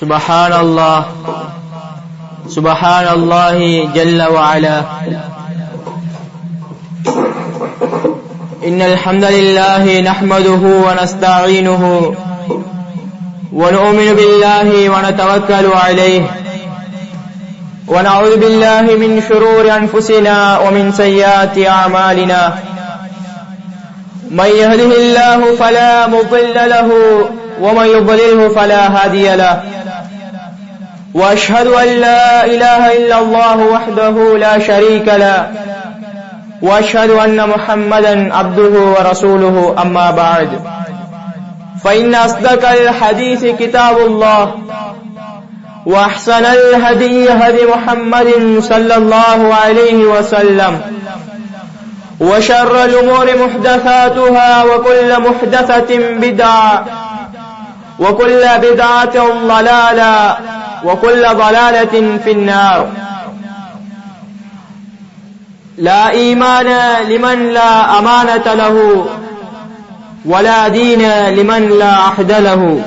سبحان الله سبحان الله جل وعلا. إن الحمد لله نحمده ونستعينه ونؤمن بالله ونتوكل عليه ونعوذ بالله من شرور أنفسنا ومن سيئات أعمالنا. من يهده الله فلا مضل له ومن يضلله فلا هادي له. وأشهد أن لا إله إلا الله وحده لا شريك له. وأشهد أن محمدا عبده ورسوله. أما بعد. فإن أصدق الحديث كتاب الله. وأحسن الهدي هدي محمد صلى الله عليه وسلم. وشر الأمور محدثاتها وكل محدثة بدعة. وكل بدعة ضلالة. وكل ضلالة في النار. لا إيمان لمن لا أمانة له ولا دين لمن لا عهد له.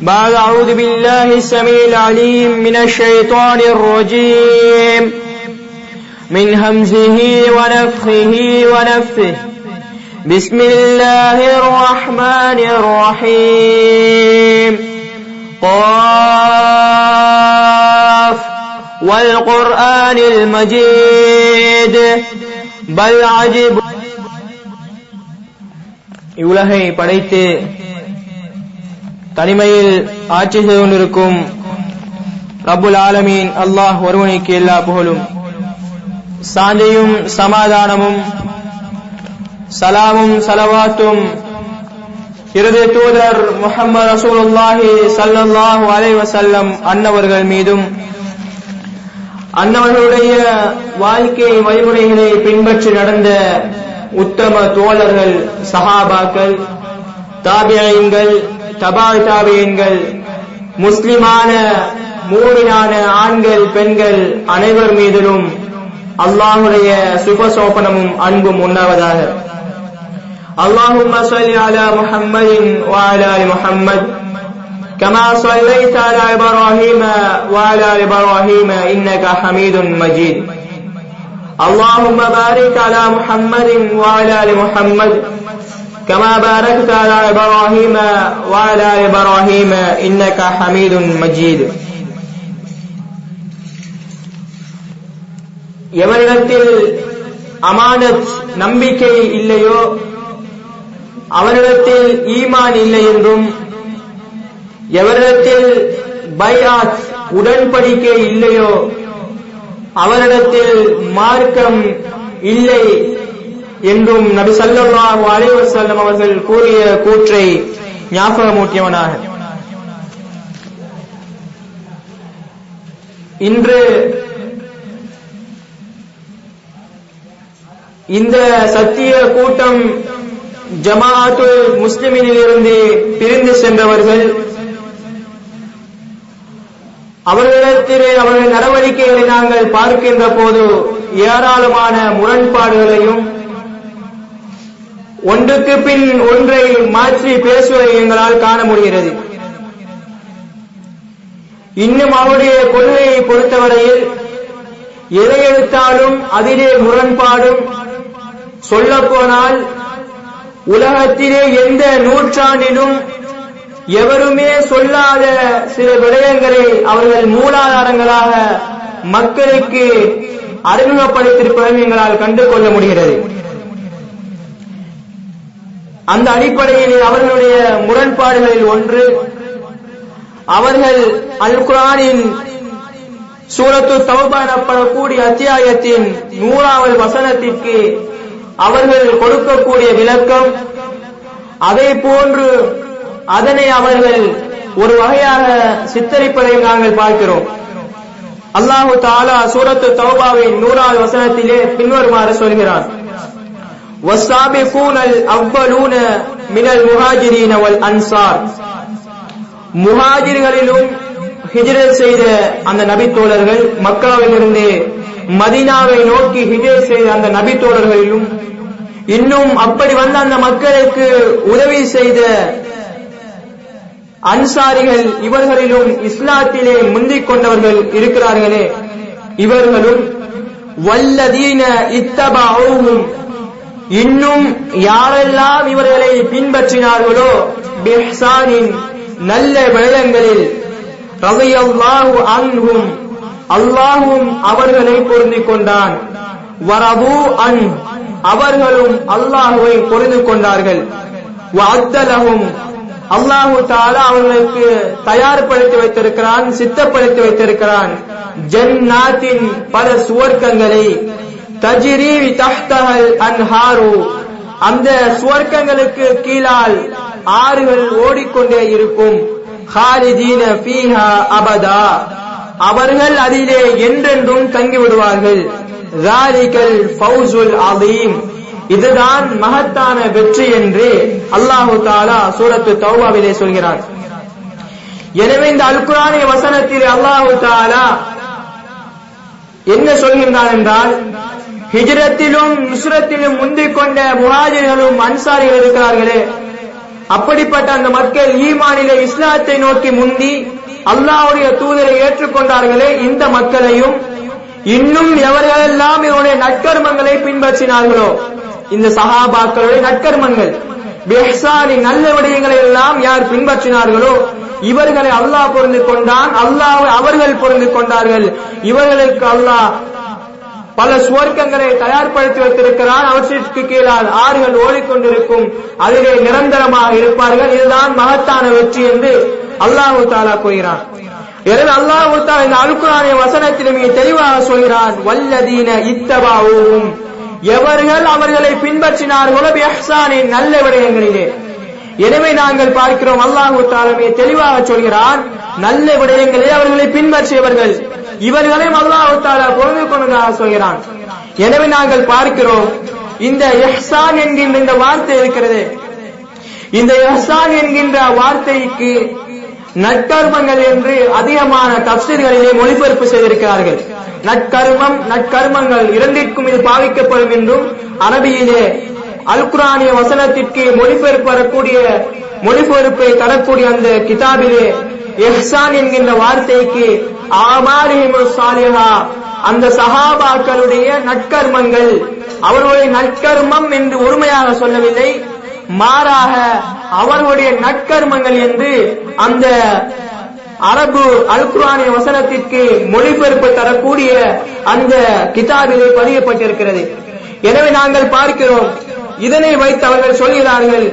بعد أعوذ بالله السميع العليم من الشيطان الرجيم. من همزه ونفخه ونفثه. بسم الله الرحمن الرحيم. قاف والقرآن المجيد بل عجب இவ்வுலகை படைத்து தனிமையில் ஆட்சி செய்து கொண்டிருக்கும் ரப்புல் ஆலமீன் அல்லாஹ் ஒருவனுக்கு எல்லா புகழும் சாந்தியும் சமாதானமும் சலாமும் சலவாத்தும் இறுதி தூதர் முகமது ரசூலுல்லாஹி சல்லல்லாஹு அலை வசல்லம் அன்னவர்கள் மீதும் அன்னவர்களுடைய வாழ்க்கை வழிமுறைகளை பின்பற்றி நடந்த உத்தம தோழர்கள் சஹாபாக்கள் தாபியங்கள் தபால் தாபியங்கள் முஸ்லிமான மூவினான ஆண்கள் பெண்கள் அனைவர் மீதிலும் அல்லாஹுடைய சுபசோபனமும் அன்பும் உண்ணாவதாக اللهم صل على محمد وعلى ال محمد كما صليت على ابراهيم وعلى ال ابراهيم انك حميد مجيد اللهم بارك على محمد وعلى ال محمد كما باركت على ابراهيم وعلى ال ابراهيم انك حميد مجيد எவரிடத்தில் அமானத் நம்பிக்கை இல்லையோ அவரிடத்தில் ஈமான் இல்லை என்றும் எவரிடத்தில் பைராத் உடன்படிக்கை இல்லையோ அவரிடத்தில் மார்க்கம் இல்லை என்றும் நபி சல்லாஹூ அலைவசல்லம் அவர்கள் கூறிய கூற்றை ஞாபகமூட்டியவனாக. இன்று இந்த சத்திய கூட்டம் ஜமாஅத்து முஸ்லிமினில் இருந்து பிரிந்து சென்றவர்கள் அவர்களிடத்திலே அவர்கள் நடவடிக்கைகளை நாங்கள் பார்க்கின்ற போது ஏராளமான முரண்பாடுகளையும் ஒன்றுக்கு பின் ஒன்றை மாற்றி பேசுவதை எங்களால் காண முடிகிறது. இன்னும் அவருடைய கொள்கையை பொறுத்தவரையில் எதை எடுத்தாலும் அதிலே முரண்பாடும் சொல்லப்போனால் உலகத்திலே எந்த நூற்றாண்டிலும் எவருமே சொல்லாத சில விடயங்களை அவர்கள் மூலாதாரங்களாக மக்களுக்கு அறிமுகப்படுத்தியிருப்பதை எங்களால் கண்டு கொள்ள முடிகிறது. அந்த அடிப்படையில் அவர்களுடைய முரண்பாடுகளில் ஒன்று அவர்கள் அல் குரானின் சூரத்து தௌபா எனப்படக்கூடிய அத்தியாயத்தின் நூறாவது வசனத்திற்கு அவர்கள் கொடுக்கக்கூடிய விளக்கம் அதை போன்று அதனை அவர்கள் ஒரு வகையாக சித்தரிப்பதை நாங்கள் பார்க்கிறோம் அல்லாஹு தாலா சூரத்து தௌபாவின் நூறாவது வசனத்திலே பின்வருமாறு சொல்கிறான் والسابقون الأولون من المهاجرين والأنصار முஹாஜிர்களிலும் ஹிஜ்ரத் செய்த அந்த நபித்தோழர்கள் மக்காவிலிருந்து மதீனாவை நோக்கி ஹிஜ்ரத் செய்த அந்த நபித்தோழர்களிலும் இன்னும் அப்படி வந்த அந்த மக்களுக்கு உதவி செய்த அன்சாரிகள் இவர்களிலும் இஸ்லாத்திலே முந்திக் கொண்டவர்கள் இருக்கிறார்களே. இவர்களும் வல்லதீன இத்தபாவும் இன்னும் யாரெல்லாம் இவர்களை பின்பற்றினார்களோ பெஹ்சானின் நல்ல விடயங்களில் ரலியல்லாஹு அன்ஹும் அல்லாஹும் அவர்களை பொருந்திக் கொண்டான் வரபு அன் அவர்களும் அல்லாஹுவை பொருந்து கொண்டார்கள் வஅத்தலஹும் அல்லாஹு தாலா அவர்களுக்கு தயார்படுத்தி வைத்திருக்கிறான் சித்தப்படுத்தி வைத்திருக்கிறான். ஜன்னாத்தின் பல சுவர்க்கங்களை தஜிரி தஹ்தஹல் அன்ஹாரு அந்த சுவர்க்கங்களுக்கு கீழால் ஆறுகள் ஓடிக்கொண்டே இருக்கும். ஹாலிதீன ஃபீஹா அபதா. அவர்கள் அதிலே என்றென்றும் தங்கி விடுவார்கள் இதுதான் மகத்தான வெற்றி என்று அல்லாஹு தாலா சூரத்து தௌபாவிலே சொல்கிறார். எனவே இந்த அல்குரானிய வசனத்தில் அல்லாஹு தாலா என்ன சொல்கின்றான் என்றால் ஹிஜ்ரத்திலும் நுஸ்ரத்திலும் முந்திக் கொண்ட முஹாஜிர்களும் அன்சாரிகள் இருக்கிறார்களே. அப்படிப்பட்ட அந்த மக்கள் ஈமானிலே இஸ்லாத்தை நோக்கி முந்தி அல்லாவுடைய தூதரை ஏற்றுக்கொண்டார்களே இந்த மக்களையும் இன்னும் எவர்களெல்லாம் இவருடைய நட்கருமங்களை பின்பற்றினார்களோ இந்த சகாபாக்களுடைய நட்கருமங்கள் பெஹ்சானி நல்ல விடயங்களை எல்லாம் யார் பின்பற்றினார்களோ இவர்களை அல்லாஹ் பொருந்து கொண்டான் அல்லாஹ் அவர்கள் பொருந்து கொண்டார்கள். இவர்களுக்கு அல்லாஹ் பல சுவர்க்கங்களை தயார்படுத்தி வைத்திருக்கிறான் அவற்றிற்கு கீழால் ஆறுகள் ஓடிக்கொண்டிருக்கும் அதிலே நிரந்தரமாக இருப்பார்கள். இதுதான் மகத்தான வெற்றி என்று அல்லாஹு தாலா கூறுகிறான் எனவே அல்லாஹு தாலா இந்த அல்குரானிய வசனத்தில் மிக தெளிவாக சொல்கிறான் வல்லதீன இத்தபாவும் எவர்கள் அவர்களை பின்பற்றினார்களோ எஹ்சானின் நல்ல விடயங்களிலே. எனவே நாங்கள் பார்க்கிறோம் அல்லாஹு தாலமே தெளிவாக சொல்கிறான் நல்ல விடயங்களே அவர்களை பின்பற்றியவர்கள் இவர்களையும் அல்லாஹு தாலா பொருந்து கொண்டதாக சொல்கிறான். எனவே நாங்கள் பார்க்கிறோம் இந்த எஹ்சான் என்கின்ற இந்த வார்த்தை இருக்கிறது. இந்த எஹ்சான் என்கின்ற வார்த்தைக்கு நற்கர்மங்கள் என்று அதிகமான தப்சீர்களிலே மொழிபெயர்ப்பு செய்திருக்கிறார்கள். நற்கர்மம் நற்கர்மங்கள் இரண்டிற்கும் இது பாவிக்கப்படும் என்றும் அரபியிலே அல்குரானிய வசனத்திற்கு மொழிபெயர்ப்பு வரக்கூடிய மொழிபெயர்ப்பை தரக்கூடிய அந்த கிதாபிலே எஹ்சான் என்கின்ற வார்த்தைக்கு ஆமாரிஹிமு சாலிஹா அந்த சஹாபாக்களுடைய நற்கர்மங்கள். அவர்களுடைய நற்கர்மம் என்று ஒருமையாக சொல்லவில்லை மாறாக அவர்களுடைய நற்கர்மங்கள் என்று அந்த அரபு அல்குரானிய வசனத்திற்கு மொழிபெயர்ப்பு தரக்கூடிய அந்த கிதாபிலே பதியப்பட்டிருக்கிறது. எனவே நாங்கள் பார்க்கிறோம் இதனை வைத்து அவர்கள் சொல்கிறார்கள்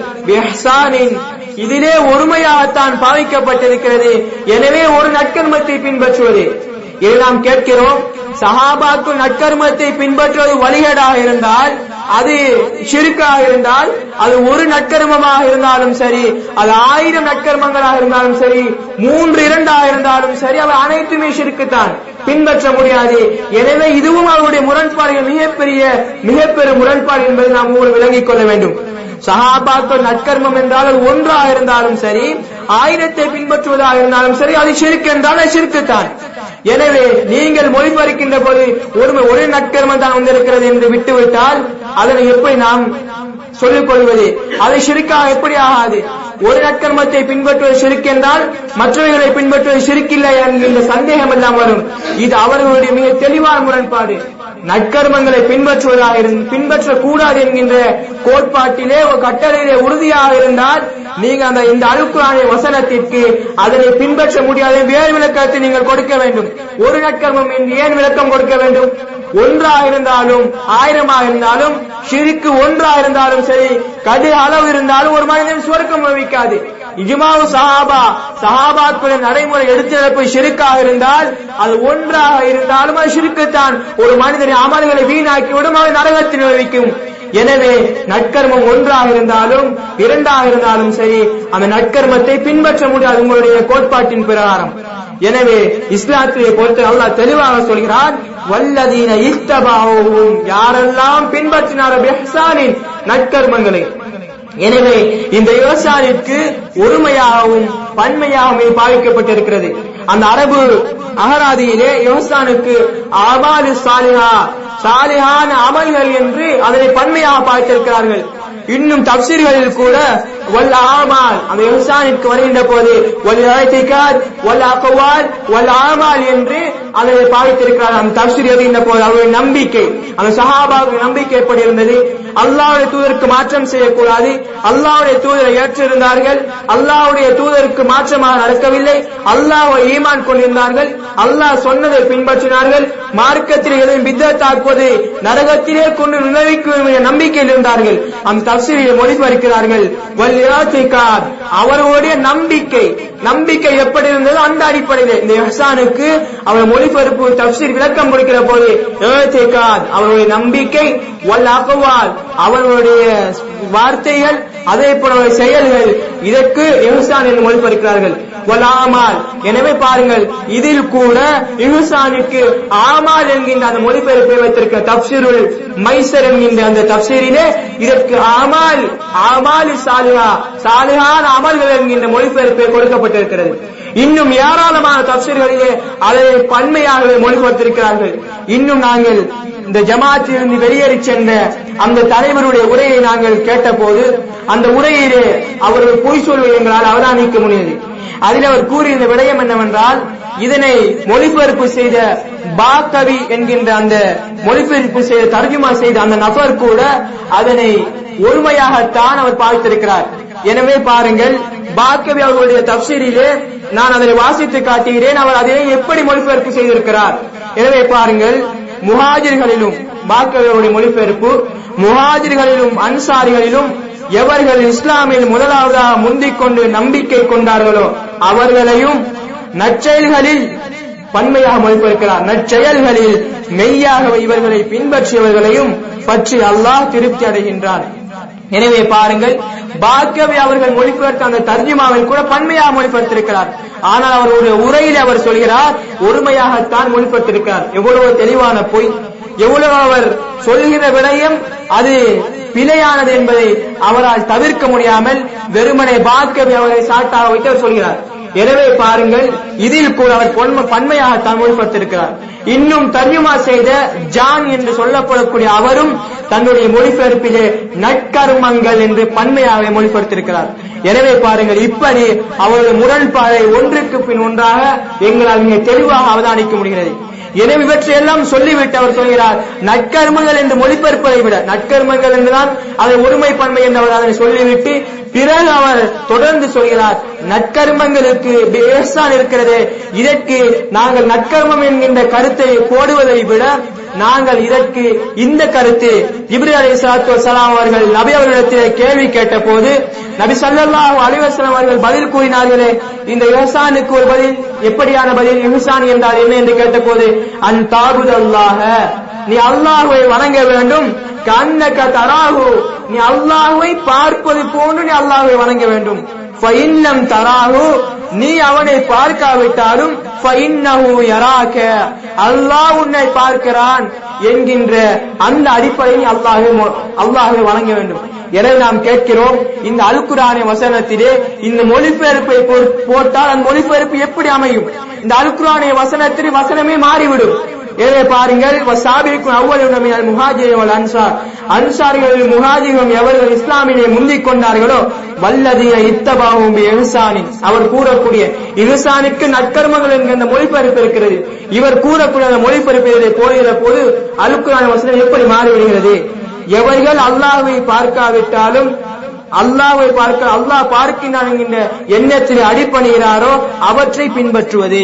இதிலே ஒருமையாகத்தான் பாவிக்கப்பட்டிருக்கிறது. எனவே ஒரு நற்கர்மத்தை பின்பற்றுவது. இதை நாம் கேட்கிறோம். சஹாபாக்கு நற்கர்மத்தை பின்பற்றுவது வழிகேடாக இருந்தால் அது சிறுக்காக இருந்தால் அது ஒரு நற்கர்மமாக இருந்தாலும் சரி அது ஆயிரம் நற்கர்மங்களாக இருந்தாலும் சரி மூன்று இரண்டாக இருந்தாலும் சரி அவை அனைத்துமே சிறுக்குத்தான் பின்பற்ற முடியாது. எனவே இதுவும் அவருடைய முரண்பாடுகள். மிகப்பெரிய மிகப்பெரிய முரண்பாடு என்பதை நாம் உங்களுக்கு விளங்கிக் கொள்ள வேண்டும். சஹாபாக்கள் நற்கர்மம் என்றால் அது ஒன்றாக இருந்தாலும் சரி ஆயிரத்தை பின்பற்றுவதாக இருந்தாலும் சரி அது சிறுக்கு என்றால் அது சிறுக்குத்தான் எனவே நீங்கள் மொழிபெயர்க்கின்ற போது ஒரு ஒரே நட்கர்மம் தான் வந்திருக்கிறது என்று விட்டுவிட்டால் அதனை எப்படி நாம் சொல்லிக் கொள்வது? அது சிறுக்காக எப்படி ஆகாது? ஒரு நற்கர்மத்தை பின்பற்றுவது சிறுக்கு என்றால் மற்றவைகளை பின்பற்றுவது சிறுக்கில்லை என்கின்ற சந்தேகம் எல்லாம் வரும். இது அவர்களுடைய மிக தெளிவான முரண்பாடு. நற்கர்மங்களை பின்பற்றுவதாக இருந்து பின்பற்றக் கூடாது என்கின்ற கோட்பாட்டிலே ஒரு கட்டளையிலே உறுதியாக இருந்தால் நீங்க அந்த இந்த அழுக்குறான வசனத்திற்கு அதனை பின்பற்ற முடியாத. வேறு விளக்கத்தை நீங்கள் கொடுக்க வேண்டும். ஒரு நற்கர்மம் ஏன் விளக்கம் கொடுக்க வேண்டும்? ஒன்றாக இருந்தாலும் ஆயிரமாக இருந்தாலும் ஷிருக்கு ஒன்றாக இருந்தாலும் சரி கடு அளவு இருந்தாலும் ஒரு மனிதன் சுவர்க்கம் வைக்காது இஜ்மாவு சஹாபா சஹாபாக்களின் நடைமுறை எடுத்து ஷிருக்காக இருந்தால் அது ஒன்றாக இருந்தாலும் அது ஷிருக்குத்தான் ஒரு மனிதனை அமல்களை வீணாக்கிவிடும் அவன் நரகத்தில் வைக்கும் எனவே நற்கர்மம் ஒன்றாக இருந்தாலும் இரண்டாக இருந்தாலும் சரி அந்த நற்கர்மத்தை பின்பற்ற முடியாது உங்களுடைய கோட்பாட்டின் பிரகாரம். எனவே இஸ்லாத்திலே பொறுத்து அல்லாஹ் தெளிவாக சொல்கிறான் வல்லதீன இஸ்தபாவும் யாரெல்லாம் பின்பற்றினாரோ பெஹ்சானின் நற்கர்மங்களை. எனவே இந்த யோசானிற்கு ஒருமையாகவும் பன்மையாகவும் பாவிக்கப்பட்டிருக்கிறது. அந்த அரபு அகராதியிலே யோசானுக்கு அபாலு சாலிஹா சாலிஹான அமல்கள் என்று அதனை பன்மையாக பார்த்திருக்கிறார்கள். இன்னும் தப்சீர்களில் கூட வல் ஆமால் அந்த இன்சானிற்கு வருகின்ற போது வல் இஅ்திகாத் வல் அக்வால் வல் ஆமால் என்று அதை பாவித்திருக்கிறார் அந்த தப்சீர் எழுதுகின்ற போது அவருடைய நம்பிக்கை அந்த சஹாபாவுக்கு நம்பிக்கை எப்படி இருந்தது? அல்லாவுடைய தூதருக்கு மாற்றம் செய்யக்கூடாது. அல்லாவுடைய தூதரை ஏற்றிருந்தார்கள். அல்லாவுடைய தூதருக்கு மாற்றமாக நடக்கவில்லை. அல்லாவை ஈமான் கொண்டிருந்தார்கள். அல்லாஹ் சொன்னதை பின்பற்றினார்கள். மார்க்கத்தில் எதையும் பித்தத்தாக்குவது நரகத்திலே கொண்டு நினைவிக்கும் நம்பிக்கையில் இருந்தார்கள். அந்த தப்சீரை மொழிபெயர்க்கிறார்கள் அவர்களுடைய நம்பிக்கை நம்பிக்கை எப்படி இருந்தது? அந்த அடிப்படையில். இந்த ஹசானுக்கு அவர் மொழிபெயர்ப்பு தப்சீர் விளக்கம் கொடுக்கிற போது அவருடைய நம்பிக்கை வல் அக்வால் அவர்களுடைய வார்த்தைகள் அதே போல செயல்கள் இதற்கு இஹ்சான் என்று மொழிபெயர்க்கிறார்கள் ஒலாமால் எனவே பாருங்கள் இதில் கூட இஹ்சானுக்கு ஆமால் என்கின்ற அந்த மொழிபெயர்ப்பை வைத்திருக்க தப்சீருல் மைசர் என்கின்ற அந்த தப்சீரிலே இதற்கு ஆமால் ஆமாலி சாலிஹா சாலிஹான் அமல்கள் என்கின்ற மொழிபெயர்ப்பை கொடுக்கப்பட்டிருக்கிறது. இன்னும் ஏராளமான தப்சீர்களிலே அதை பன்மையாகவே மொழிபெயர்த்திருக்கிறார்கள். இன்னும் நாங்கள் இந்த ஜமாத்திலிருந்து வெளியேறி சென்ற அந்த தலைவருடைய உரையை நாங்கள் கேட்டபோது அந்த உரையிலே அவர்கள் பொய் சொல்வது எங்களால் அவதானிக்க முடியாது அதில் அவர் கூறியிருந்த விடயம் என்னவென்றால் இதனை மொழிபெயர்ப்பு செய்த பாக்கவி என்கின்ற அந்த மொழிபெயர்ப்பு செய்த தர்ஜுமா செய்த அந்த நபர் கூட அதனை ஒருமையாகத்தான் அவர் பார்த்திருக்கிறார். எனவே பாருங்கள் பாக்கவி அவர்களுடைய தப்சீரிலே நான் அதனை வாசித்து காட்டுகிறேன் அவர் அதை எப்படி மொழிபெயர்ப்பு செய்திருக்கிறார். எனவே பாருங்கள் முஹாஜிர்களிலும் பாக்கவியருடைய மொழிபெயர்ப்பு முஹாஜிர்களிலும் அன்சாரிகளிலும் எவர்கள் இஸ்லாமில் முதலாவதாக முந்திக் கொண்டு நம்பிக்கை கொண்டார்களோ அவர்களையும் நற்செயல்களில் பன்மையாக மொழிபெயர்க்கிறார். நற்செயல்களில் மெய்யாக இவர்களை பின்பற்றியவர்களையும் பற்றி அல்லாஹ் திருப்தி அடைகின்றார் எனவே பாருங்கள் பாக்கவி அவர்கள் மொழிபெயர்த்த அந்த தர்ஜிமாவில் கூட பன்மையாக மொழிபெயர்த்திருக்கிறார். ஆனால் அவர் ஒரு உரையில் அவர் சொல்கிறார் ஒருமையாகத்தான் மொழிபெயர்த்திருக்கிறார். எவ்வளவு தெளிவான பொய். எவ்வளவு அவர் சொல்கிற விடயம் அது பிழையானது என்பதை அவரால் தவிர்க்க முடியாமல் வெறுமனை பாக்கவி அவரை சாட்டாக வைத்து அவர் சொல்கிறார். எனவே பாருங்கள் இதில் கூட அவர் பொன்ம பன்மையாக தமிழ்படுத்திருக்கிறார் இன்னும் தர்ஜுமா செய்த ஜான் என்று சொல்லப்படக்கூடிய அவரும் தன்னுடைய மொழிபெயர்ப்பிலே நற்கர்மங்கள் என்று பன்மையாக மொழிபெயர்த்திருக்கிறார். எனவே பாருங்கள் இப்படி அவருடைய முரண்பாதை ஒன்றுக்கு பின் ஒன்றாக எங்களால் மிக தெளிவாக அவதானிக்க முடிகிறது. எனவே இவற்றை எல்லாம் சொல்லிவிட்டு அவர் சொல்கிறார் நற்கர்மங்கள் என்று மொழிபெயர்ப்பதை விட நற்கர்மங்கள் என்றுதான் அதை ஒருமை பன்மை என்று அவர் அதனை சொல்லிவிட்டு பிறகு அவர் தொடர்ந்து சொல்கிறார் நற்கர்மங்களுக்கு பேசான் இருக்கிறது இதற்கு நாங்கள் நற்கர்மம் என்கின்ற கருத்தை போடுவதை விட நாங்கள் இதற்கு இந்த கருத்து. இப்ரி அலி சலாத்து வலாம் அவர்கள் நபி அவர்களிடத்திலே கேள்வி கேட்ட போது நபி சல்லல்லாஹு அலைஹி அவர்கள் பதில் கூறினார்களே இந்த இஹசானுக்கு ஒரு பதில் எப்படியான பதில் இஹசான் என்றால் என்ன என்று கேட்டபோது அன் தாபுத் அல்லாஹ நீ அல்லாஹுவை வணங்க வேண்டும். கண்ணக்க தராகு நீ அல்லாஹுவை பார்ப்பது போன்று நீ அல்லாஹுவை வணங்க வேண்டும். தராகு நீ அவனை பார்க்காவிட்டாலும் அல்லாஹ் உன்னை பார்க்கிறான் என்கின்ற அந்த அடிப்படையில் அல்லாஹ்வை அல்லாஹ்வை வணங்க வேண்டும். எதை நாம் கேட்கிறோம்? இந்த அல்குரானை வசனத்திலே இந்த மொழிபெயர்ப்பை போட்டால் அந்த மொழிபெயர்ப்பு எப்படி அமையும்? இந்த அல்குரானை வசனத்தில் வசனமே மாறிவிடும். எனவே பாருங்கள் வசாபிக்கும் அவ்வளவு முஹாஜிர்கள் அன்சார். அன்சாரிகளில் முஹாஜிகம் எவர்கள் இஸ்லாமிலே முந்திக் கொண்டார்களோ வல்லதிய இத்தபாவும் எஹ்சானின் அவர் கூறக்கூடிய இஹ்சானுக்கு நற்கர்மங்கள் என்கிற மொழிபெயர்ப்பு இருக்கிறது. இவர் கூறக்கூடிய அந்த மொழிபெயர்ப்பு போகிற போது அலுக்குரான வசனம் எப்படி மாறிவிடுகிறது? எவர்கள் அல்லாஹ்வை பார்க்காவிட்டாலும் அல்லாவை பார்க்க அல்லாஹ் பார்க்கின்றான் என்கின்ற எண்ணத்தில் அடிப்பணிகிறாரோ அவற்றை பின்பற்றுவது.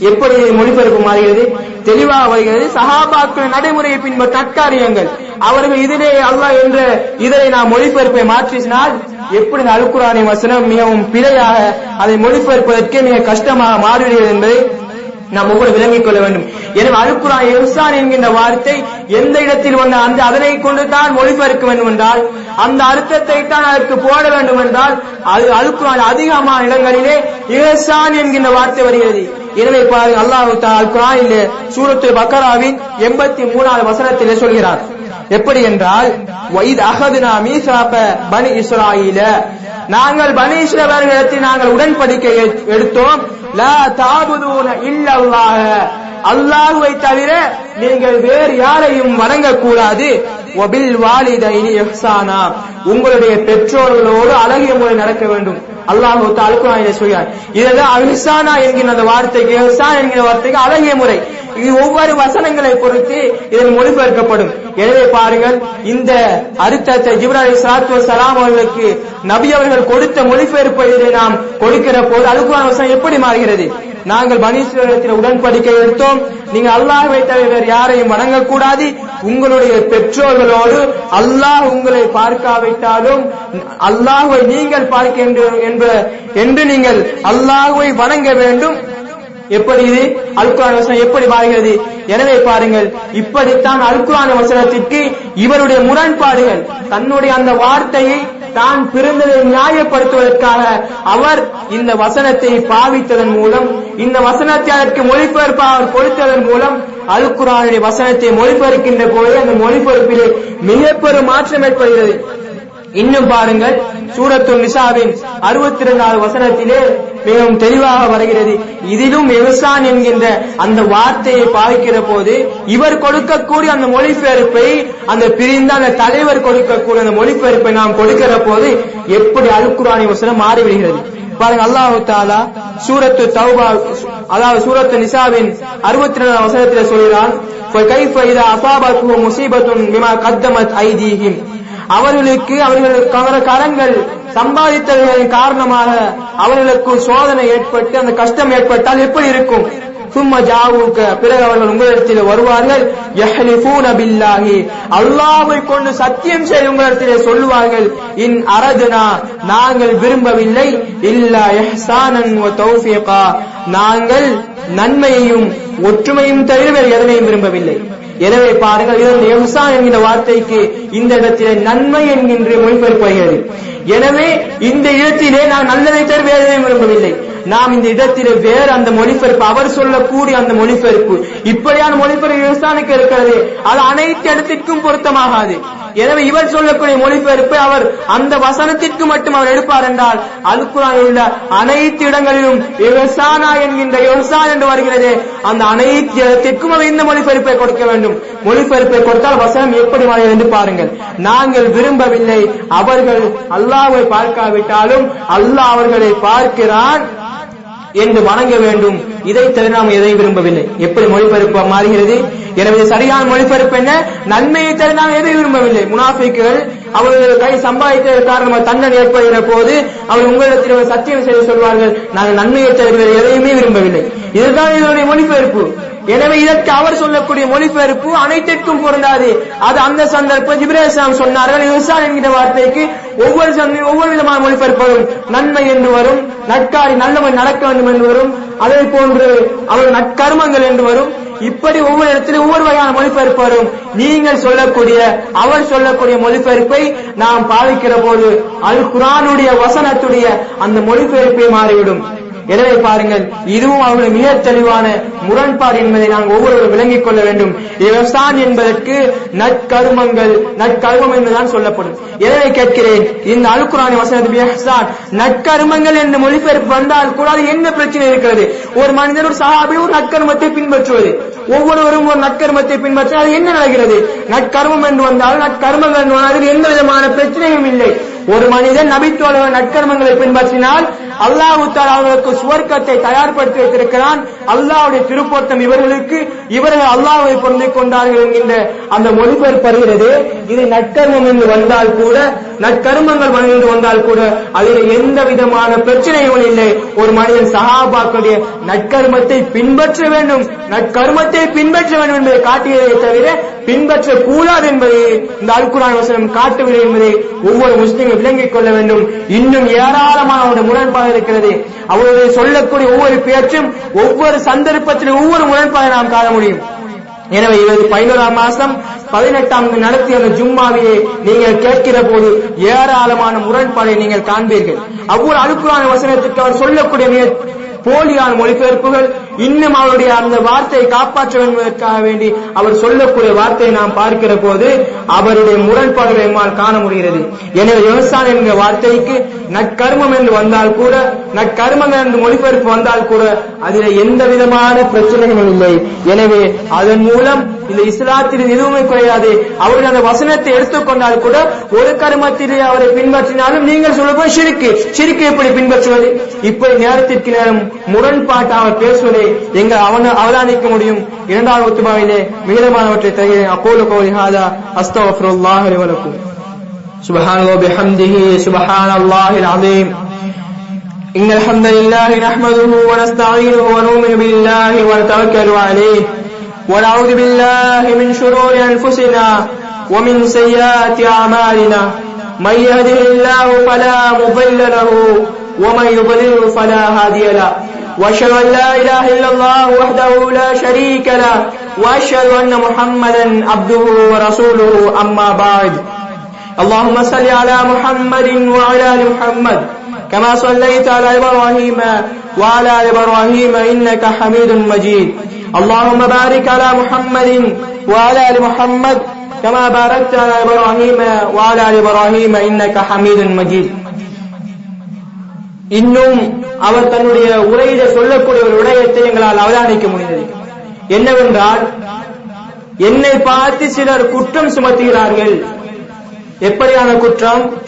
எப்படி மொழிபெயர்ப்பு மாறுகிறது? தெளிவாக வருகிறது. சஹாபாக்கள் நடைமுறையை பின்பற்ற நற்காரியங்கள் அவர்கள் இதிலே அல்லாஹ் என்ற இதனை நாம் மொழிபெயர்ப்பை மாற்றினால் எப்படி இந்த வசனம் மிகவும் பிழையாக அதை மொழிபெயர்ப்பதற்கே மிக கஷ்டமாக மாறுகிறது என்பதை நாம் ஒவ்வொரு விளங்கிக் கொள்ள வேண்டும். எனவே அழுக்குறா எஹ்சான் என்கின்ற வார்த்தை எந்த இடத்தில் வந்த அந்த அதனை கொண்டு தான் மொழிபெயர்க்க வேண்டும் என்றால் அந்த அர்த்தத்தை தான் அதற்கு போட வேண்டும் என்றால் அது அலுக்குரான் அதிகமான இடங்களிலே எஹ்சான் என்கின்ற வார்த்தை வருகிறது. எனவே பாருங்கள் அல்லாஹு தால் குரானிலே சூரத்து பக்கராவின் எண்பத்தி மூணாவது வசனத்திலே சொல்கிறார். எப்படி என்றால் வைத் அகதுனா மீசாப பனி இஸ்ராயில நாங்கள் பனீஸ்வரர்களிடத்தில் நாங்கள் உடன்படிக்கை எடுத்தோம். லா தாபுதூன இல்லல்லாஹ. அல்லாஹுவை தவிர நீங்கள் வேறு யாரையும் வணங்கக்கூடாது. ஒபில் வாலிதைனி இஹ்சானா. உங்களுடைய பெற்றோர்களோடு அழகிய முறை நடக்க வேண்டும். அல்லாஹ் அல்குரானிலே சொல்கிறார். இதுதான் அல்சானா என்கிற அந்த வார்த்தைக்கு அல்சான் என்கிற வார்த்தைக்கு அழகிய முறை. இது ஒவ்வொரு வசனங்களை பொறுத்து இதன் மொழிபெயர்க்கப்படும். எனவே பாருங்கள் இந்த அருத்தத்தை ஜிப்ரா சலாத்து சலாம் அவர்களுக்கு நபி அவர்கள் கொடுத்த மொழிபெயர்ப்பை இதை நாம் கொடுக்கிற போது அல்குரான் வசனம் எப்படி மாறுகிறது? நாங்கள் பனீஸ்வரத்தில் உடன்படிக்கை எடுத்தோம். நீங்க அல்லாஹ் தவிர வேறு யாரையும் வணங்கக்கூடாது. உங்களுடைய பெற்றோர்களோடு அல்லாஹ் உங்களை பார்க்காவிட்டாலும் அல்லாஹுவை நீங்கள் பார்க்கின்ற என்று நீங்கள் அல்லாஹுவை வணங்க வேண்டும். எப்படி இது? அல்குரான் வசனம் எப்படி மாறுகிறது எனவே பாருங்கள் இப்படித்தான் அல்குரான் வசனத்திற்கு இவருடைய முரண்பாடுகள் தன்னுடைய அந்த வார்த்தையை தான் பிறந்ததை நியாயப்படுத்துவதற்காக அவர் இந்த வசனத்தை பாவித்ததன் மூலம் இந்த வசனத்தை அதற்கு மொழிபெயர்ப்பு அவர் கொடுத்ததன் மூலம் அல் குரானுடைய வசனத்தை மொழிபெயர்க்கின்ற போது அந்த மொழிபெயர்ப்பிலே மிக பெரும் மாற்றம் ஏற்படுகிறது. இன்னும் பாருங்கள் சூரத்து நிசாவின் அறுபத்தி இரண்டாவது வசனத்திலே மிகவும் தெளிவாக வருகிறது. இதிலும் எவசான் என்கின்ற அந்த வார்த்தையை பாவிக்கிற போது இவர் கொடுக்கக்கூடிய அந்த மொழிபெயர்ப்பை அந்த பிரிந்த அந்த தலைவர் கொடுக்கக்கூடிய அந்த மொழிபெயர்ப்பை நாம் கொடுக்கிற போது எப்படி அல்குரானி வசனம் மாறிவிடுகிறது. பாருங்க அல்லாஹு தாலா சூரத்து தௌபா அதாவது சூரத்து நிசாவின் அறுபத்தி ரெண்டாம் வசனத்தில் சொல்கிறான் கைஃப இதா அசாபத்துவ முசீபத்துன் பிமா கத்தமத் ஐதீஹிம். அவர்களுக்கு அவர்களுக்கு அவர கரங்கள் சம்பாதித்ததன் காரணமாக அவர்களுக்கு சோதனை ஏற்பட்டு அந்த கஷ்டம் ஏற்பட்டால் எப்படி இருக்கும்? சும்மா ஜாவுக்க பிறகு அவர்கள் உங்களிடத்தில் வருவார்கள். யஹ்லிஃபூன பில்லாஹி அல்லாஹ்வை கொண்டு சத்தியம் செய்து உங்களிடத்திலே சொல்லுவார்கள். இன் அரதுனா நாங்கள் விரும்பவில்லை. இல்லா இஹ்சானன் வ தௌஃபீகா நாங்கள் நன்மையையும் ஒற்றுமையும் தவிர வேறு எதனையும் விரும்பவில்லை. எனவே பாருங்கள் இதனுடைய எம்சான் என்கிற வார்த்தைக்கு இந்த இடத்திலே நன்மை என்கின்ற மொழிபெயர்ப்படுகிறது எனவே இந்த இடத்திலே நான் நல்லதை தவிர வேறு விரும்பவில்லை. நாம் இந்த இடத்திலே வேறு அந்த மொழிபெயர்ப்பு அவர் சொல்லக்கூடிய அந்த மொழிபெயர்ப்பு இப்படியான மொழிபெயர்ப்பு விவசாயிக்கு இருக்கிறது அது அனைத்து இடத்திற்கும் பொருத்தமாகாது. எனவே இவர் சொல்லக்கூடிய மொழிபெயர்ப்பை அவர் அந்த வசனத்திற்கு மட்டும் அவர் எடுப்பார் என்றால் அல்குரானில் உள்ள அனைத்து இடங்களிலும் விவசானா என்கின்ற விவசாயம் என்று வருகிறது. அந்த அனைத்து இடத்திற்கும் அவர் இந்த மொழிபெயர்ப்பை கொடுக்க வேண்டும். மொழிபெயர்ப்பை கொடுத்தால் வசனம் எப்படி மாறுகிறது என்று பாருங்கள். நாங்கள் விரும்பவில்லை அவர்கள் அல்லாவை பார்க்காவிட்டாலும் அல்லாஹ் அவர்களை பார்க்கிறான். என்று வணங்க வேண்டும். இதை தவிர நாம் எதை விரும்பவில்லை. எப்படி மொழிபெயர்ப்பு மாறுகிறது? எனவே சரியான மொழிபெயர்ப்பு என்ன? நன்மையை தவிர நாம் எதை விரும்பவில்லை. முனாஃபிக்குகள் அவர்கள் கை சம்பாதித்த காரணமாக தண்டனை ஏற்படுகிற போது அவர் உங்களிடத்தில் சத்தியம் செய்து சொல்வார்கள். நாங்கள் நன்மையை தவிர எதையுமே விரும்பவில்லை. இதுதான் இதனுடைய மொழிபெயர்ப்பு. எனவே இதற்கு அவர் சொல்லக்கூடிய மொழிபெயர்ப்பு அனைத்திற்கும் பொருந்தாது. அது அந்த சந்தர்ப்பம் ஜிப்ரேஸ்லாம் சொன்னார்கள். இஹ்சான் என்கிற வார்த்தைக்கு ஒவ்வொரு சந்தையும் ஒவ்வொரு விதமான மொழிபெயர்ப்பதும் நன்மை என்று வரும் நட்காரி நல்லவன் நடக்க வேண்டும் என்று வரும் அதே போன்று அவர் நற்கர்மங்கள் என்று வரும். இப்படி ஒவ்வொரு இடத்திலும் ஒவ்வொரு வகையான மொழிபெயர்ப்பு வரும் நீங்கள் சொல்லக்கூடிய அவர் சொல்லக்கூடிய மொழிபெயர்ப்பை நாம் பாவிக்கிற போது அல் குரானுடைய வசனத்துடைய அந்த மொழிபெயர்ப்பை மாறிவிடும். எனவே பாருங்கள் இதுவும் அவர்கள் மிக தெளிவான முரண்பாடு என்பதை நாங்கள் ஒவ்வொருவரும் விளங்கிக் கொள்ள வேண்டும். இவசான் என்பதற்கு நற்கருமங்கள் நற்கருமம் என்றுதான் சொல்லப்படும். எனவே கேட்கிறேன் இந்த அல்குரானி வசனத்தில் நற்கருமங்கள் என்று மொழிபெயர்ப்பு வந்தால் கூட அது என்ன பிரச்சனை இருக்கிறது? ஒரு மனிதன் ஒரு சகாபி ஒரு நற்கருமத்தை பின்பற்றுவது. ஒவ்வொருவரும் ஒரு நற்கருமத்தை பின்பற்ற அது என்ன நடக்கிறது? நற்கருமம் என்று வந்தால் நற்கருமங்கள் என்று வந்தால் அதில் எந்த விதமான பிரச்சனையும் இல்லை. ஒரு மனிதன் நபித்தோழ நற்கர்மங்களை பின்பற்றினால் அல்லாஹுத்தால் அவர்களுக்கு சுவர்க்கத்தை தயார்படுத்தி வைத்திருக்கிறான். அல்லாவுடைய திருப்பொருத்தம் இவர்களுக்கு இவர்கள் அல்லாவை பொருந்திக் கொண்டார்கள் என்கின்ற அந்த மொழிபெயர்ப்படுகிறது இது நற்கர்மம் என்று வந்தால் கூட நற்கர்மங்கள் என்று வந்தால் கூட அதில் எந்த விதமான பிரச்சனையும் இல்லை. ஒரு மனிதன் சகாபாக்களுடைய நற்கர்மத்தை பின்பற்ற வேண்டும். நற்கர்மத்தை பின்பற்ற வேண்டும் என்பதை காட்டியதை தவிர பின்பற்ற கூடாது என்பதை இந்த அல்குரான் வசனம் காட்டவில்லை என்பதை ஒவ்வொரு முஸ்லீமும் விளங்கிக் கொள்ள வேண்டும். இன்னும் ஏராளமான முரண்பாடு இருக்கிறது. அவருடைய சொல்லக்கூடிய ஒவ்வொரு பேச்சும் ஒவ்வொரு சந்தர்ப்பத்திலும் ஒவ்வொரு முரண்பாடு நாம் காண முடியும். எனவே இது பதினோராம் மாசம் பதினெட்டாம் நடத்திய அந்த ஜும்மாவிலே நீங்கள் கேட்கிற போது ஏராளமான முரண்பாடை நீங்கள் காண்பீர்கள். அவ்வளவு அழுக்குறான வசனத்திற்கு அவர் சொல்லக்கூடிய போலியான மொழிபெயர்ப்புகள் இன்னும் அவருடைய அந்த வார்த்தையை காப்பாற்ற வேண்டுவதற்காக வேண்டி அவர் சொல்லக்கூடிய வார்த்தையை நாம் பார்க்கிற போது அவருடைய முரண்பாடுகளை நம்மால் காண முடிகிறது. எனவே விவசாயம் என்கிற வார்த்தைக்கு நற்கர்மம் என்று வந்தால் கூட நற்கர்மங்கள் என்று மொழிபெயர்ப்பு வந்தால் கூட அதில் எந்த விதமான பிரச்சனைகளும் இல்லை. எனவே அதன் மூலம் இந்த இஸ்லாத்தில் எதுவுமே குறையாது. அவர்கள் அந்த வசனத்தை எடுத்துக்கொண்டால் கூட ஒரு கர்மத்திலே அவரை பின்பற்றினாலும் நீங்கள் சொல்லும்போது சிரிக்கு. சிரிக்கு எப்படி பின்பற்றுவது? இப்படி நேரத்திற்கு நேரம் முரண்பாட்டு அவர் பேசுவதை எங்கள் அவன அவதானிக்க முடியும் இரண்டாவது ஒத்துமாவிலே மிகமானவற்றை தருகிறேன் அப்போலோ கோலி ஹாதா அஸ்தவஃபுல்லாஹ் வலக்கும் سبحان الله وبحمده سبحان الله العظيم إن الحمد لله نحمده ونستعينه ونؤمن بالله ونتوكل عليه ونعوذ بالله من شرور أنفسنا ومن سيئات أعمالنا من يهده الله فلا مضل له ومن يضلل فلا هادي له. وأشهد أن لا إله إلا الله وحده لا شريك له. وأشهد أن محمدا عبده ورسوله. أما بعد. اللهم صل على محمد وعلى آل محمد. كما صليت على إبراهيم وعلى آل إبراهيم إنك حميد مجيد. اللهم بارك على محمد وعلى آل محمد. كما باركت على إبراهيم وعلى آل إبراهيم إنك حميد مجيد. இன்னும் அவர் தன்னுடைய உரையில சொல்லக்கூடிய ஒரு விடயத்தை எங்களால் அவதானிக்க முடிந்தது. என்னவென்றால் என்னை பார்த்து சிலர் குற்றம் சுமத்துகிறார்கள். எப்படியான குற்றம்?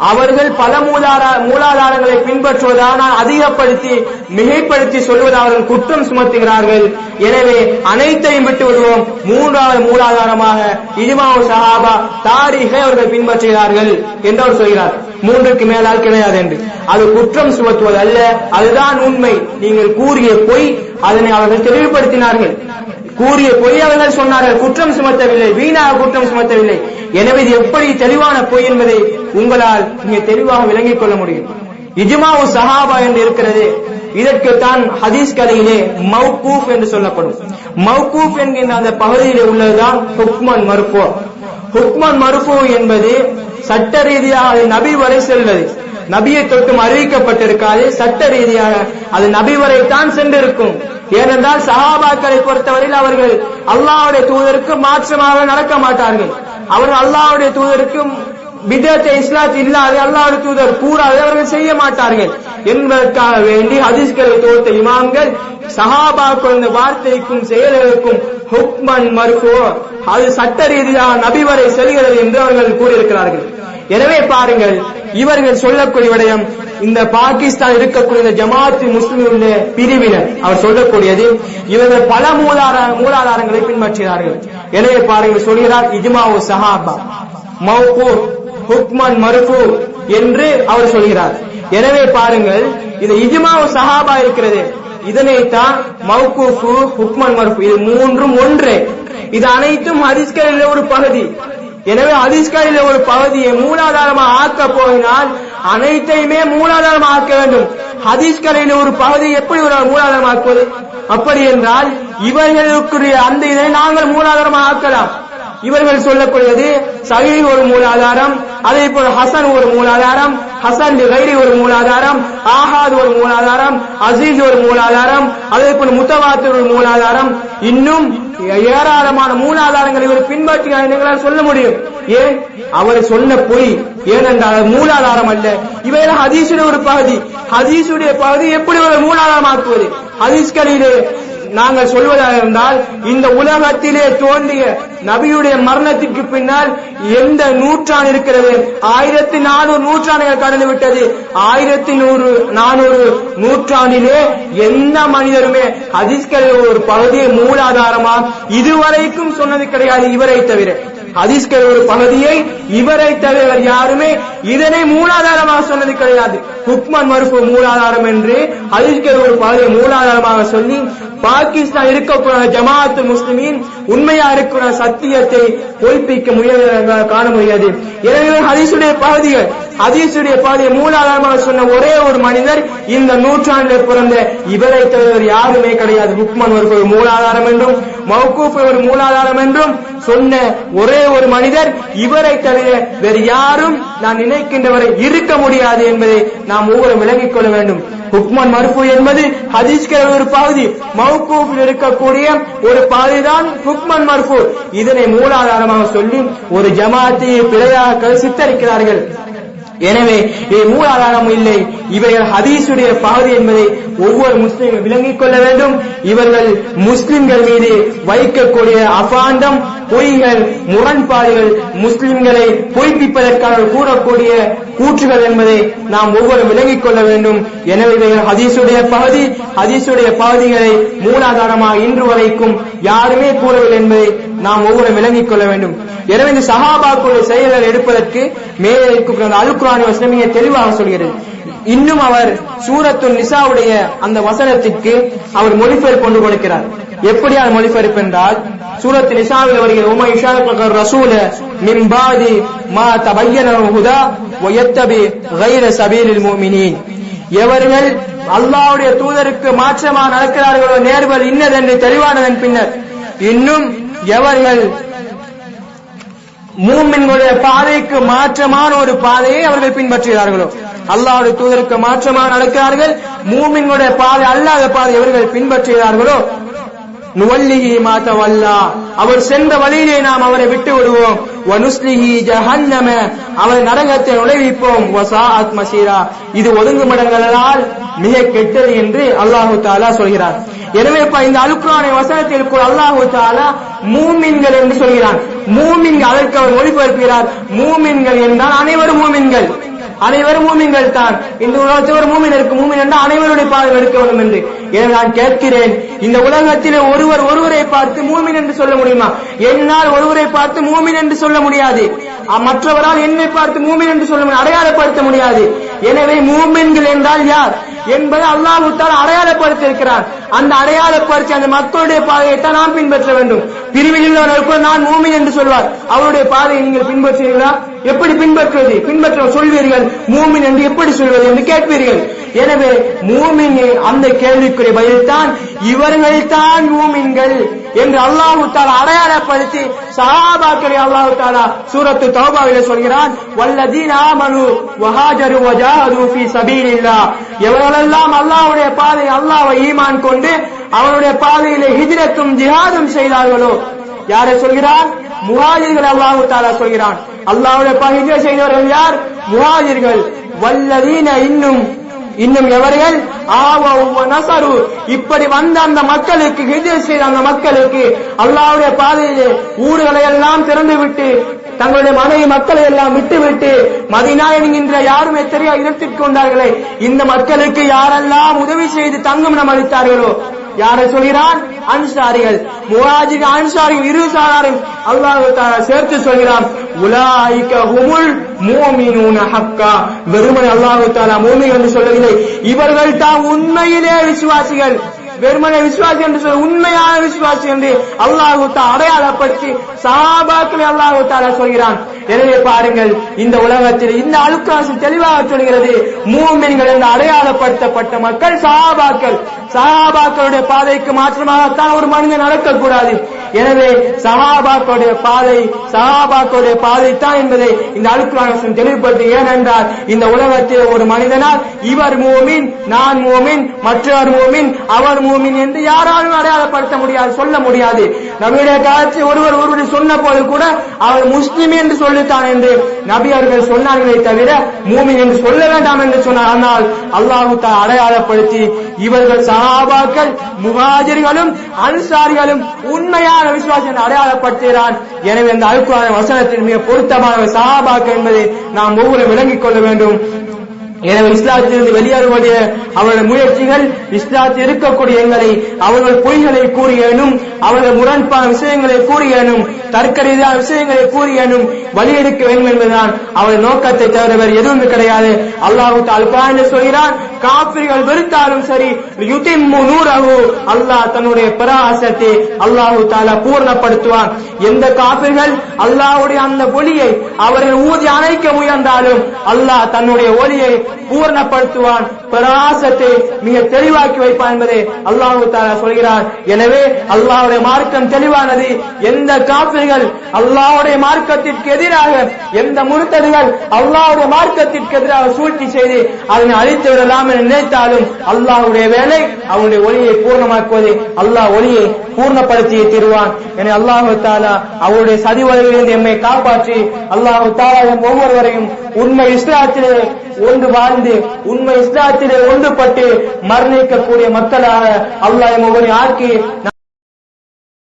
அவர்கள் பல மூலாதார மூலாதாரங்களை பின்பற்றுவதால் அதிகப்படுத்தி மிகைப்படுத்தி சொல்வதால் அவர்கள் குற்றம் சுமத்துகிறார்கள். எனவே அனைத்தையும் விட்டு விடுவோம் மூன்றாவது மூலாதாரமாக இஜ்மாவு சஹாபா தாரிகை அவர்கள் பின்பற்றுகிறார்கள் என்று அவர் சொல்கிறார். மூன்றுக்கு மேலால் கிடையாது என்று. அது குற்றம் சுமத்துவது அல்ல அதுதான் உண்மை. நீங்கள் கூறிய பொய். அதனை அவர்கள் தெளிவுபடுத்தினார்கள். கூறிய பொய் அவர்கள் சொன்னார்கள். குற்றம் சுமத்தவில்லை. வீணாக குற்றம் சுமத்தவில்லை. எனவே இது எப்படி தெளிவான பொய் என்பதை உங்களால் நீங்க தெளிவாக விளங்கிக் கொள்ள முடியும். இஜ்மாவு சஹாபா என்று இருக்கிறது. இதற்கு தான் ஹதீஸ் கதையிலே மவுகூப் என்று சொல்லப்படும். மவுகூப் என்கின்ற அந்த பகுதியிலே உள்ளதுதான் ஹுக்மன் மறுப்போ ஹுக்மன் மறுப்போ என்பது சட்ட ரீதியாக நபி வரை செல்வது. நபியை தொட்டும் அறிவிக்கப்பட்டிருக்காது. சட்ட ரீதியாக அது நபி வரை தான் சென்றிருக்கும். ஏனென்றால் சஹாபாக்களை பொறுத்தவரையில் அவர்கள் அல்லாவுடைய தூதருக்கு மாற்றமாக நடக்க மாட்டார்கள். அவர்கள் அல்லாவுடைய தூதருக்கும் விதத்தை இஸ்லாத் இல்லாது அல்லாஹ்வுடைய தூதர் கூறாது அவர்கள் செய்ய மாட்டார்கள். என்பதற்காக வேண்டி ஹதீஸ்களை தோத்த இமாம்கள் சஹாபா இந்த வார்த்தைக்கும் செயல்களுக்கும் ஹுக்மன் மருத்துவ அது சட்ட ரீதியாக நபி வரை செல்கிறது என்று அவர்கள் கூறியிருக்கிறார்கள். எனவே பாருங்கள் இவர்கள் சொல்லக்கூடிய விடயம் இந்த பாகிஸ்தான் இருக்கக்கூடிய இந்த முஸ்லீம் முஸ்லிம் பிரிவினர் அவர் சொல்லக்கூடியது இவர்கள் பல மூலாதார மூலாதாரங்களை பின்பற்றினார்கள். எனவே பாருங்கள் சொல்கிறார் இஜ்மாவு சஹாபா மௌகூர் ஹுக்மன் மருஃபு என்று அவர் சொல்கிறார். எனவே பாருங்கள் இந்த இஜ்மாவு சஹாபா இருக்கிறது. இதனைத்தான் மௌகூஃபு ஹுக்மன் மருஃபு இது மூன்றும் ஒன்று. இது அனைத்தும் ஹரிஸ்களில் ஒரு பகுதி. எனவே ஹதீஸ்களில் ஒரு பகுதியை மூலாதாரமாக ஆக்க போயினால் அனைத்தையுமே மூலாதாரமாக ஆக்க வேண்டும். ஹதீஸ்களில் ஒரு பகுதியை எப்படி ஒரு மூலாதாரமாக்குவது அப்படி என்றால் இவர்களுக்குரிய அந்த இதை நாங்கள் மூலாதாரமாக ஆக்கலாம். இவர்கள் சொல்லக்கூடியது சகி ஒரு மூலாதாரம் அதே போல் ஹசன் ஒரு மூலாதாரம் ஹசன் கைரி ஒரு மூலாதாரம் ஆஹாத் ஒரு மூலாதாரம் அசீஸ் ஒரு மூலாதாரம் அதே போல் முத்தவாத்து ஒரு மூலாதாரம். இன்னும் ஏராளமான மூலாதாரங்களை இவர் பின்பற்றினார் எங்களால் சொல்ல முடியும். ஏன்? அவர் சொன்ன பொய். ஏனென்றால் மூலாதாரம் அல்ல. இவையெல்லாம் ஹதீசுடைய ஒரு பகுதி. ஹதீசுடைய பகுதி எப்படி ஒரு மூலாதாரமாக்குவது? ஹதீஸ்களிலே நாங்கள் சொல்வதாக இருந்தால் இந்த உலகத்திலே தோன்றிய நபியுடைய மரணத்திற்கு பின்னால் எந்த நூற்றாண்டு இருக்கிறது? ஆயிரத்தி நானூறு நூற்றாண்டுகள் கடந்து விட்டது. ஆயிரத்தி நூறு நானூறு நூற்றாண்டிலே எந்த மனிதருமே ஹதீஸ்களில் ஒரு பகுதியை மூலாதாரமா? இதுவரைக்கும் சொன்னது கிடையாது இவரை தவிர. ஹதீஸ்கள் ஒரு பகுதியை இவரை தவிர யாருமே இதனை மூலாதாரமாக சொன்னது கிடையாது. ஹுக்மன் மறுப்பு மூலாதாரம் என்று ஹதீஸ்கள் ஒரு பகுதியை மூலாதாரமாக சொல்லி பாகிஸ்தான் இருக்கக்கூடிய ஜமாத்து முஸ்லிமின் உண்மையா இருக்கிற சத்தியத்தை பொய்ப்பிக்க முயல காண முடியாது. எனவே ஹதீசுடைய பகுதிகள் ஹதீசுடைய பகுதியை மூலாதாரமாக சொன்ன ஒரே ஒரு மனிதர் இந்த நூற்றாண்டில் பிறந்த இவரை தவிர யாருமே கிடையாது. ஹுக்மன் ஒரு மூலாதாரம் என்றும் மௌகூப் ஒரு மூலாதாரம் என்றும் சொன்ன ஒரே ஒரு மனிதர் இவரை தவிர வேறு யாரும் நான் நினைக்கின்றவரை இருக்க முடியாது என்பதை நாம் ஒவ்வொரு விளங்கிக் கொள்ள வேண்டும். ஹுக்மன் மறுப்பு என்பது ஹதீஸ்கிற ஒரு பகுதி மௌகூஃபில் இருக்கக்கூடிய ஒரு பகுதிதான் ஹுக்மன் மறுப்பு இதனை மூலாதாரமாக சொல்லி ஒரு ஜமாத்தியை பிழையாக சித்தரிக்கிறார்கள் எனவே இவை மூலாதாரம் இல்லை. இவைகள் ஹதீஸுடைய பகுதி என்பதை ஒவ்வொரு முஸ்லிமும் விளங்கிக் கொள்ள வேண்டும். இவர்கள் முஸ்லிம்கள் மீது வைக்கக்கூடிய அபாண்டம் பொய்கள் முரண்பாடுகள் முஸ்லிம்களை பொய்ப்பிப்பதற்காக கூறக்கூடிய கூற்றுகள் என்பதை நாம் ஒவ்வொரு விலகிக் கொள்ள வேண்டும். எனவே ஹதீசுடைய பகுதி. ஹதீசுடைய பகுதிகளை மூலாதாரமாக இன்று வரைக்கும் யாருமே கூறவில்லை என்பதை நாம் ஒவ்வொரு விளங்கிக் கொள்ள வேண்டும். எனவே இந்த சஹாபாக்களுடைய செயல்கள் எடுப்பதற்கு மேலே இருக்கிற குரானி வசனம் தெளிவாக சொல்கிறது. இன்னும் அவர் சூரத்துல் நிசாவுடைய அந்த வசனத்திற்கு அவர் மொழிபெயர்ப்பு கொண்டு கொடுக்கிறார். எப்படி அது மொழிபெயர்ப்பு என்றால் சூரத்து நிசாவில் வருகிற உமா இஷாக்கர் ரசூல மின்பாதி மா தபையன ஹுதா ஒயத்தபி கைர சபீலில் மோமினின். எவர்கள் அல்லாவுடைய தூதருக்கு மாற்றமாக நடக்கிறார்களோ நேர்வல் இன்னதென்று தெளிவானதன் பின்னர் இன்னும் எவர்கள் மூமின்களுடைய பாதைக்கு மாற்றமான ஒரு பாதையை அவர்கள் பின்பற்றுகிறார்களோ அல்லாவுடைய தூதருக்கு மாற்றமாக நடக்கிறார்கள். மூமின்களுடைய பாதை அல்லாத பாதை எவர்கள் பின்பற்றுகிறார்களோ நுவல்லிஹி மாத்தவல்லா அவர் சென்ற வழியிலே நாம் அவரை விட்டு விடுவோம். வனுஸ்லிஹி ஜஹன்னம. அவரை நரகத்தை நுழைவிப்போம். வசா மசீரா. இது ஒதுங்குமிடங்களால் மிக கெட்டது என்று அல்லாஹு தாலா சொல்கிறார். எனவே இப்ப இந்த அலுக்குரானை வசனத்தில் கூட அல்லாஹு தாலா மூமின்கள் என்று சொல்கிறான். மூமின்கள் அதற்கு அவர் மொழிபெயர்க்கிறார். மூமின்கள் என்றால் அனைவரும் மூமின்கள். அனைவரும் மூமின்கள் தான் இந்த உலகத்தில் ஒரு மூமின் இருக்கு. மூமின் என்றால் அனைவருடைய பாதை எடுக்க வேண்டும் என்று. எனவே நான் கேட்கிறேன் இந்த உலகத்திலே ஒருவர் ஒருவரை பார்த்து மூமின் என்று சொல்ல முடியுமா? என்னால் ஒருவரை பார்த்து மூமின் என்று சொல்ல முடியாது. மற்றவரால் என்னை பார்த்து மூமின் என்று சொல்ல முடியாது. அடையாளப்படுத்த முடியாது. எனவே மூமின்கள் என்றால் யார்? என்பதை அல்லாஹ் அடையாளப்படுத்தி இருக்கிறார் அந்த அடையாளப்படுத்தி அந்த மக்களுடைய பாதையை தான் நாம் பின்பற்ற வேண்டும். பிரிவில் உள்ளவர்கள் நான் மூமின் என்று சொல்வார். அவருடைய பாதையை நீங்கள் பின்பற்றுவீர்களா? எப்படி பின்பற்றுவது? பின்பற்ற சொல்வீர்கள் மூமின் என்று எப்படி சொல்வது என்று கேட்பீர்கள். எனவே மூமின் அந்த கேள்விக்குரிய பதில்தான். இவர்கள்தான் இவர்கள் தான் மூமின்கள் என்று அல்லாஹு தாலா அடையாளப்படுத்தி சஹாபாக்களை அல்லாஹு தாலா சூரத்து தௌபாவில சொல்கிறான் வல்லதீன் ஆமனு வஹாஜரு வஜாஹது ஃபீ சபீலில்லாஹ். எவர்களெல்லாம் அல்லாஹ்வுடைய பாதை அல்லாஹ்வை ஈமான் கொண்டு கொண்டு அவனுடைய பாதையிலே ஹிஜ்ரத்தும் ஜிஹாதும் செய்தார்களோ? யாரை சொல்கிறார்? முஹாஜிர்கள் அல்லாஹு தாலா சொல்கிறான். அல்லாவுடைய பாதை செய்தவர்கள் யார்? முஹாஜிர்கள். வல்லதீன இன்னும் இன்னும் எவர்கள்? ஆவ நசரு. இப்படி வந்த அந்த மக்களுக்கு ஹிஜர் செய்த அந்த மக்களுக்கு அல்லாவுடைய பாதையிலே ஊர்களை எல்லாம் திறந்து விட்டு தங்களுடைய மனைவி மக்களை எல்லாம் விட்டுவிட்டு மதினா என்கின்ற யாரும் எத்தனையோ இடத்திற்கு கொண்டார்களே? இந்த மக்களுக்கு யாரெல்லாம் உதவி செய்து தங்கும் அளித்தார்களோ? யாரை சொல்கிறான் அன்சாரிகள். முவாஜிக அன்சாரிகள் இரு சாராரும் அல்லாஹ் தாலா சேர்த்து சொல்கிறான் உலாய்க ஹுமுல் மூமினூன ஹக்கா. வெறுமனை அல்லாஹு தாலா மூமி என்று சொல்லவில்லை. இவர்கள் தான் உண்மையிலே விசுவாசிகள். வெறுமனை விசுவாசி என்று சொல்ல உண்மையான விசுவாசி என்று அல்லாஹூத்தா அடையாளப்படுத்தி சஹாபாக்களை அல்லாஹு சொல்கிறான். எனவே பாருங்கள் இந்த உலகத்தில் இந்த அழுக்காசு தெளிவாக சொல்கிறது. மூமின்கள் என்று அடையாளப்படுத்தப்பட்ட மக்கள் சஹாபாக்கள். சஹாபாக்களுடைய பாதைக்கு மாற்றமாகத்தான் ஒரு மனிதன் நடக்கக்கூடாது. எனவே சஹாபாக்களுடைய பாதை சஹாபாக்களுடைய பாதை தான் என்பதை இந்த அழுக்குவான தெளிவுபடுத்தி. ஏனென்றால் இந்த உலகத்தில் ஒரு மனிதனால் இவர் மூமின் நான் மூமின் மற்றவர் மூமின் அவர் மூமின் என்று யாராலும் அடையாளப்படுத்த முடியாது சொல்ல முடியாது. நம்முடைய காலத்தில் ஒருவர் ஒருவர் சொன்ன போது கூட அவர் முஸ்லிம் என்று சொல்லித்தான் என்று நபி அவர்கள் சொன்னார்களே தவிர மூமின் என்று சொல்ல வேண்டாம் என்று சொன்னார். ஆனால் அல்லாஹு தா அடையாளப்படுத்தி இவர்கள் சஹாபாக்கள் அனுசாரிகளும் அன்சாரிகளும் உண்மையான விசுவாசம் அடையாளப்படுத்துகிறான். எனவே இந்த அழுக்குவான வசனத்தின் மிக பொருத்தமான சாபாக்கு என்பதை நாம் ஒவ்வொரு விளங்கிக் கொள்ள வேண்டும். எனவே இஸ்லாத்திலிருந்து வெளியேறுவடைய அவருடைய முயற்சிகள். இஸ்லாத்தில் இருக்கக்கூடிய எங்களை அவர்கள் பொய்களை கூறியேனும் அவர்கள் முரண்பான விஷயங்களை கூறியேனும் தர்க்க ரீதியான விஷயங்களை கூறியேனும் வழியெடுக்க வேண்டும் என்பதுதான் அவருடைய நோக்கத்தை தவிர வேறு எதுவுமே கிடையாது. அல்லாஹு தால் சொல்கிறான் காப்பிர்கள் வெறுத்தாலும் சரி யுதிம்மு நூறகு அல்லாஹ் தன்னுடைய பராசத்தை அல்லாஹு தாலா பூர்ணப்படுத்துவான். எந்த காப்பிர்கள் அல்லாஹுடைய அந்த ஒளியை அவர்கள் ஊதி அணைக்க முயன்றாலும் அல்லாஹ் தன்னுடைய ஒளியை பூர்ணப்படுத்துவான் பிரகாசத்தை மிக தெளிவாக்கி வைப்பான் என்பதை அல்லாஹு தாரா சொல்கிறார். எனவே அல்லாஹுடைய மார்க்கம் தெளிவானது. எந்த காப்பிர்கள் அல்லாஹுடைய மார்க்கத்திற்கு எதிராக எந்த முருத்ததுகள் அல்லாஹுடைய மார்க்கத்திற்கு எதிராக சூழ்ச்சி செய்து அதனை அழித்து விடலாம் என நினைத்தாலும் அல்லாஹுடைய வேலை அவனுடைய ஒளியை பூர்ணமாக்குவது. அல்லாஹ் ஒளியை பூர்ணப்படுத்தி தருவான். என அல்லாஹு தாலா அவருடைய சதிவலையிலிருந்து எம்மை காப்பாற்றி அல்லாஹு தாலா ஒவ்வொருவரையும் உண்மை இஸ்லாத்திலே ஒன்று வாழ்ந்து உண்மை இஸ்லாத்தில் ஒன்றுபட்டு மரணிக்கக்கூடிய மக்களாக அல்லாஹ் ஒவ்வொரு ஆக்கி